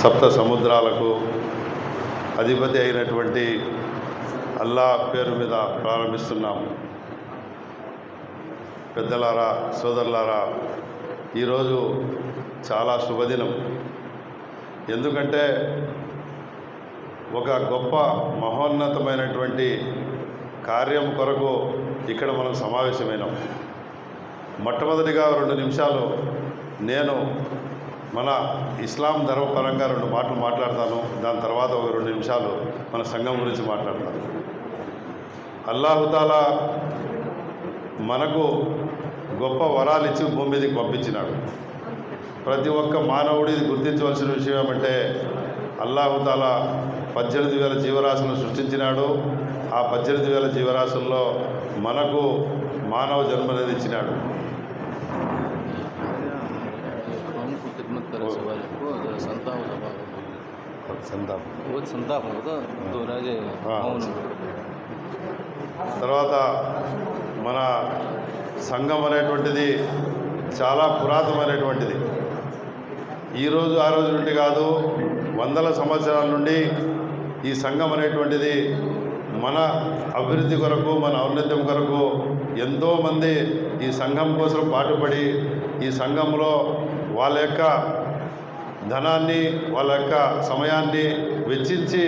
సప్త సముద్రాలకు అధిపతి అయినటువంటి అల్లా పేరు మీద ప్రారంభిస్తున్నాం పెద్దలారా సోదరులారా ఈరోజు చాలా శుభదినం. ఎందుకంటే ఒక గొప్ప మహోన్నతమైనటువంటి కార్యం కొరకు ఇక్కడ మనం సమావేశమైనాం. మొట్టమొదటిగా రెండు నిమిషాలు నేను మన ఇస్లాం ధర్మపరంగా రెండు మాటలు మాట్లాడతాను. దాని తర్వాత ఒక రెండు నిమిషాలు మన సంఘం గురించి మాట్లాడతాను. అల్లాహుతాలా మనకు గొప్ప వరాలు ఇచ్చి భూమి మీదకి పంపించినాడు. ప్రతి ఒక్క మానవుడి గుర్తించవలసిన విషయం ఏమంటే అల్లాహుతాలా పద్దెనిమిది వేల జీవరాశులను సృష్టించినాడు. ఆ పద్దెనిమిది వేల జీవరాశుల్లో మనకు మానవ జన్మ అనేది ఇచ్చినాడు. ಥರ ಸವಾಲಿಕ್ಕೂ ಅದರ ಸಂತಾಪ ಇವತ್ತು ಸಂತಾಪ తర్వాత మన సంఘం అనేటువంటిది చాలా పురాతనమైనటువంటిది. ఈరోజు ఆ రోజు నుండి కాదు వందల సంవత్సరాల నుండి ఈ సంఘం అనేటువంటిది మన అభివృద్ధి కొరకు మన ఔన్నత్యం కొరకు ఎంతోమంది ఈ సంఘం కోసం పాటుపడి ఈ సంఘంలో వాళ్ళ యొక్క ధనాన్ని వాళ్ళ యొక్క సమయాన్ని వెచ్చించి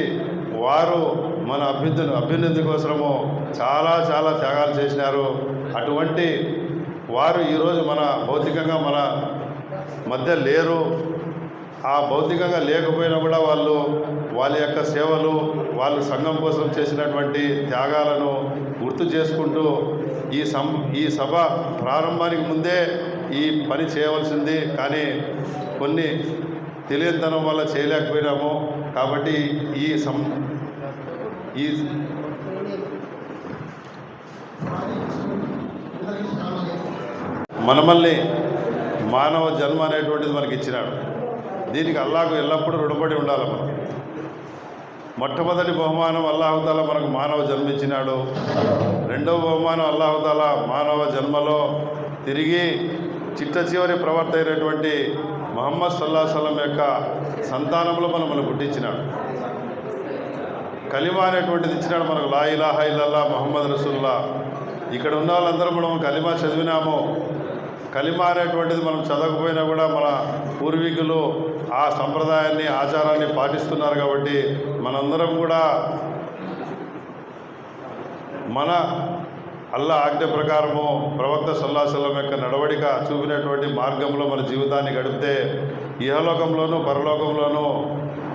వారు మన అభ్యర్థులు అభ్యున్నతి కోసము చాలా చాలా త్యాగాలు చేసినారు. అటువంటి వారు ఈరోజు మన భౌతికంగా మన మధ్య లేరు. ఆ భౌతికంగా లేకపోయినా కూడా వాళ్ళు వాళ్ళ యొక్క సేవలు వాళ్ళు సంఘం కోసం చేసినటువంటి త్యాగాలను గుర్తు చేసుకుంటూ ఈ సం ఈ సభ ప్రారంభానికి ముందే ఈ పని చేయవలసింది. కానీ కొన్ని తెలియనితనం వల్ల చేయలేకపోయినాము కాబట్టి ఈ సం ఈ మనమల్ని మానవ జన్మ అనేటువంటిది మనకి ఇచ్చినాడు. దీనికి అల్లాకు ఎల్లప్పుడూ రుణపడి ఉండాలి మనం. మొట్టమొదటి బహుమానం అల్లాహుతాల మనకు మానవ జన్మ ఇచ్చినాడు. రెండవ బహుమానం అల్లాహుతాల మానవ జన్మలో తిరిగి చిట్ట చివరి ప్రవర్త అయినటువంటి మహమ్మద్ సల్లా సలం యొక్క సంతానంలో మనం మనం పుట్టించినాడు. కలిమా అనేటువంటిది ఇచ్చినాడు మనకు. లా ఇలాహ ఇల్లల్లా మహమ్మద్ రసూల్లా ఇక్కడ ఉన్న వాళ్ళందరూ మనం కలిమా చదివినాము. కలిమా అనేటువంటిది మనం చదవకపోయినా కూడా మన పూర్వీకులు ఆ సంప్రదాయాన్ని ఆచారాన్ని పాటిస్తున్నారు కాబట్టి మనందరం కూడా మన అల్లా ఆజ్ఞ ప్రకారము ప్రవక్త సల్లాసలం యొక్క నడవడిక చూపినటువంటి మార్గంలో మన జీవితాన్ని గడిపితే ఇహలోకంలోనూ పరలోకంలోనూ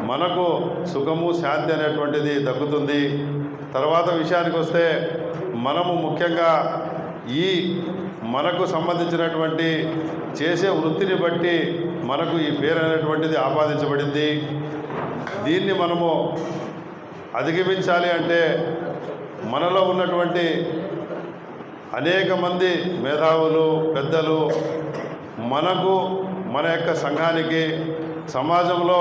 మనకు సుఖము శాంతి అనేటువంటిది దక్కుతుంది. తర్వాత విషయానికి వస్తే మనము ముఖ్యంగా ఈ మనకు సంబంధించినటువంటి చేసే వృత్తిని బట్టి మనకు ఈ పేరు అనేటువంటిది ఆపాదించబడింది. దీన్ని మనము అధిగమించాలి అంటే మనలో ఉన్నటువంటి అనేక మంది మేధావులు పెద్దలు మనకు మన యొక్క సంఘానికి సమాజంలో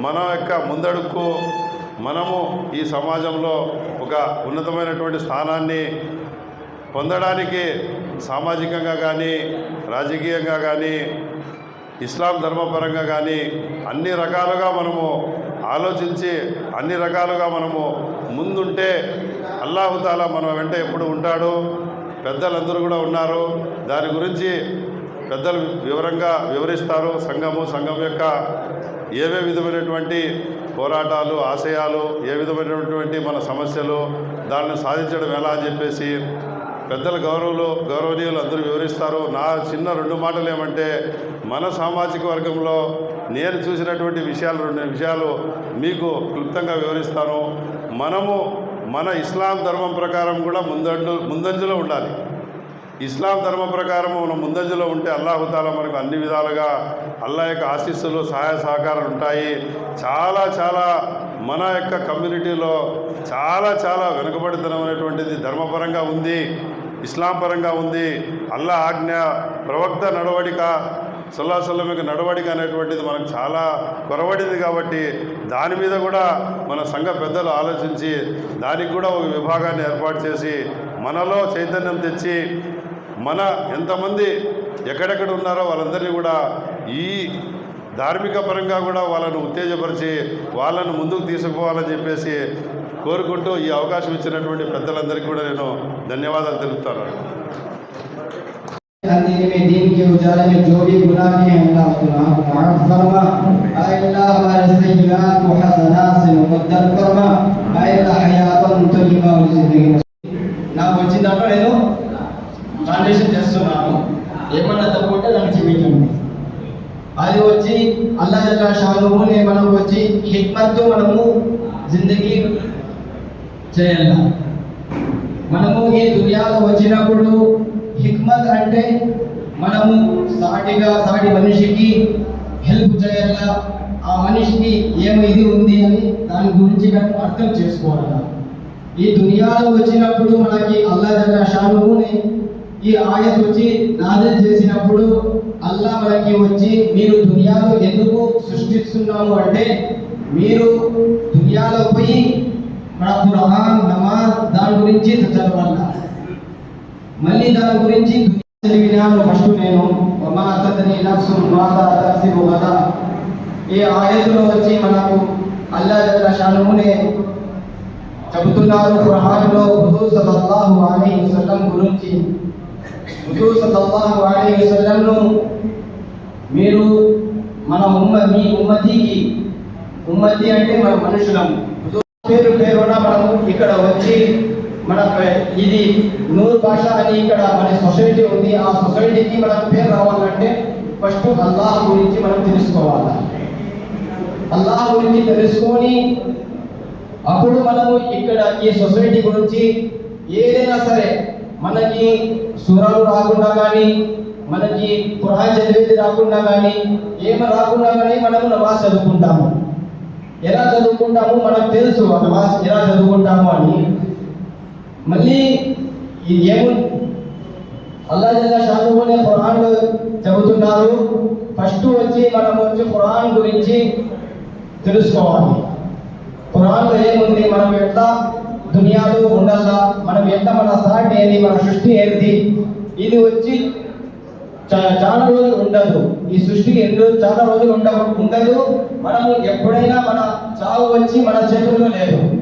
మన యొక్క ముందడుకు మనము ఈ సమాజంలో ఒక ఉన్నతమైనటువంటి స్థానాన్ని పొందడానికి సామాజికంగా కానీ రాజకీయంగా కానీ ఇస్లాం ధర్మపరంగా కానీ అన్ని రకాలుగా మనము ఆలోచించి అన్ని రకాలుగా మనము ముందుంటే అల్లాహుతాలా మన వెంట ఎప్పుడు ఉంటాడు? పెద్దలందరూ కూడా ఉన్నారు. దాని గురించి పెద్దలు వివరంగా వివరిస్తారు. సంఘము సంఘం యొక్క ఏవే విధమైనటువంటి పోరాటాలు ఆశయాలు ఏ విధమైనటువంటి మన సమస్యలు దాన్ని సాధించడం ఎలా అని చెప్పేసి పెద్దల గౌరవులు గౌరవనీయులు అందరూ వివరిస్తారు. నా చిన్న రెండు మాటలు ఏమంటే మన సామాజిక వర్గంలో నేను చూసినటువంటి విషయాలు రెండు విషయాలు మీకు క్లుప్తంగా వివరిస్తాను. మనము మన ఇస్లాం ధర్మం ప్రకారం కూడా ముందంజు ముందంజలో ఉండాలి. ఇస్లాం ధర్మం ప్రకారం మనం ముందంజలో ఉంటే అల్లాహుతాలా మనకు అన్ని విధాలుగా అల్లా యొక్క ఆశీస్సులు సహాయ సహకారాలు ఉంటాయి. చాలా చాలా మన యొక్క కమ్యూనిటీలో చాలా చాలా వెనుకబడితనం అనేటువంటిది ధర్మపరంగా ఉంది ఇస్లాం పరంగా ఉంది. అల్లా ఆజ్ఞ ప్రవక్త నడవడిక సల్లాసల్లం యొక్క నడవడిక అనేటువంటిది మనకు చాలా కొరవడింది కాబట్టి దాని మీద కూడా మన సంఘ పెద్దలు ఆలోచించి దానికి కూడా ఒక విభాగాన్ని ఏర్పాటు చేసి మనలో చైతన్యం తెచ్చి మన ఎంతమంది ఎక్కడెక్కడ ఉన్నారో వాళ్ళందరినీ కూడా ఈ ధార్మిక పరంగా కూడా వాళ్ళను ఉత్తేజపరిచి వాళ్ళను ముందుకు తీసుకుపోవాలని చెప్పేసి కోరుకుంటూ ఈ అవకాశం ఇచ్చినటువంటి పెద్దలందరికీ కూడా నేను ధన్యవాదాలు తెలుపుతాను. अंधेरे में दिन के उजाले में जो भी गुनाह किए हैं अल्लाह उसको माफ माफ फरमा आए अल्लाह हमारे सय्यात व हसनात से मुबद्दल फरमा आए अल्लाह हयातन तय्यबा और जिंदगी నాకు వచ్చిన దాంట్లో నేను ట్రాన్సాక్షన్ చేస్తున్నాను ఏమన్నా తప్పు ఉంటే నన్ను క్షమించండి అది వచ్చి అల్లా జల్లా షానునే మనకు వచ్చి హిక్మత్తో మనము జిందగీ చేయాలి మనము ఈ దునియాలో వచ్చినప్పుడు హిక్మత్ అంటే మనము సాటిగా సాటి మనిషికి హెల్ప్ చేయాలా? ఆ మనిషికి ఏమి ఇది ఉంది అని దాని గురించి మనం అర్థం చేసుకోవాలి? ఈ దునియాలో వచ్చినప్పుడు మనకి అల్లా జల్లా షానుని ఈ ఆయత్ వచ్చి నాజల్ చేసినప్పుడు అల్లా మనకి వచ్చి మీరు దునియాలో ఎందుకు సృష్టిస్తున్నాము అంటే మీరు దునియాలో పోయి మన ఖురాన్ నమాజ్ దాని గురించి చదవాలి? మళ్ళీ దాని గురించి చదివినాను ఫస్ట్ నేను. మా అతని నఫ్సు మాదా తక్సిబు గదా ఈ ఆయతులో వచ్చి మనకు అల్లా జల్ల షానునే చెబుతున్నారు ఖురాన్లో హుజూర్ సల్లల్లాహు అలైహి వసల్లం గురించి. హుజూర్ సల్లల్లాహు అలైహి వసల్లంను మీరు మన ఉమ్మ మీ ఉమ్మతికి ఉమ్మతి అంటే మన మనుషులం. పేరు పేరున మనము ఇక్కడ వచ్చి మన ఇది నూరు భాష అని ఇక్కడ మన సొసైటీ ఉంది. ఆ సొసైటీకి మనకు పేరు రావాలంటే ఫస్ట్ అల్లాహ్ గురించి మనం తెలుసుకోవాలి. అల్లాహ్ గురించి తెలుసుకొని అప్పుడు మనము ఇక్కడ ఈ సొసైటీ గురించి ఏదైనా సరే మనకి సూరాలు రాకుండా కానీ మనకి ఖురాన్ చదివేది రాకుండా కానీ ఏమి రాకుండా కానీ మనము నమాజ్ చదువుకుంటాము. ఎలా చదువుకుంటాము? మనకు తెలుసు ఆ నమాజ్ ఎలా చదువుకుంటాము అని. మళ్ళీ ఇది ఏముంది అల్లా జల్లా షానునే ఖురాన్లో చెబుతున్నారు. ఫస్ట్ వచ్చి మనం వచ్చి ఖురాన్ గురించి తెలుసుకోవాలి. ఖురాన్లో ఏముంది? మనం ఎట్లా దునియాలో ఉండాలా? మనం ఎంత మన సాటి ఏది? మన సృష్టి ఏది? ఇది వచ్చి చాలా రోజులు ఉండదు. ఈ సృష్టికి ఎన్నో చాలా రోజులు ఉండ ఉండదు. మనము ఎప్పుడైనా మన చావు వచ్చి మన చేతుల్లో లేదు.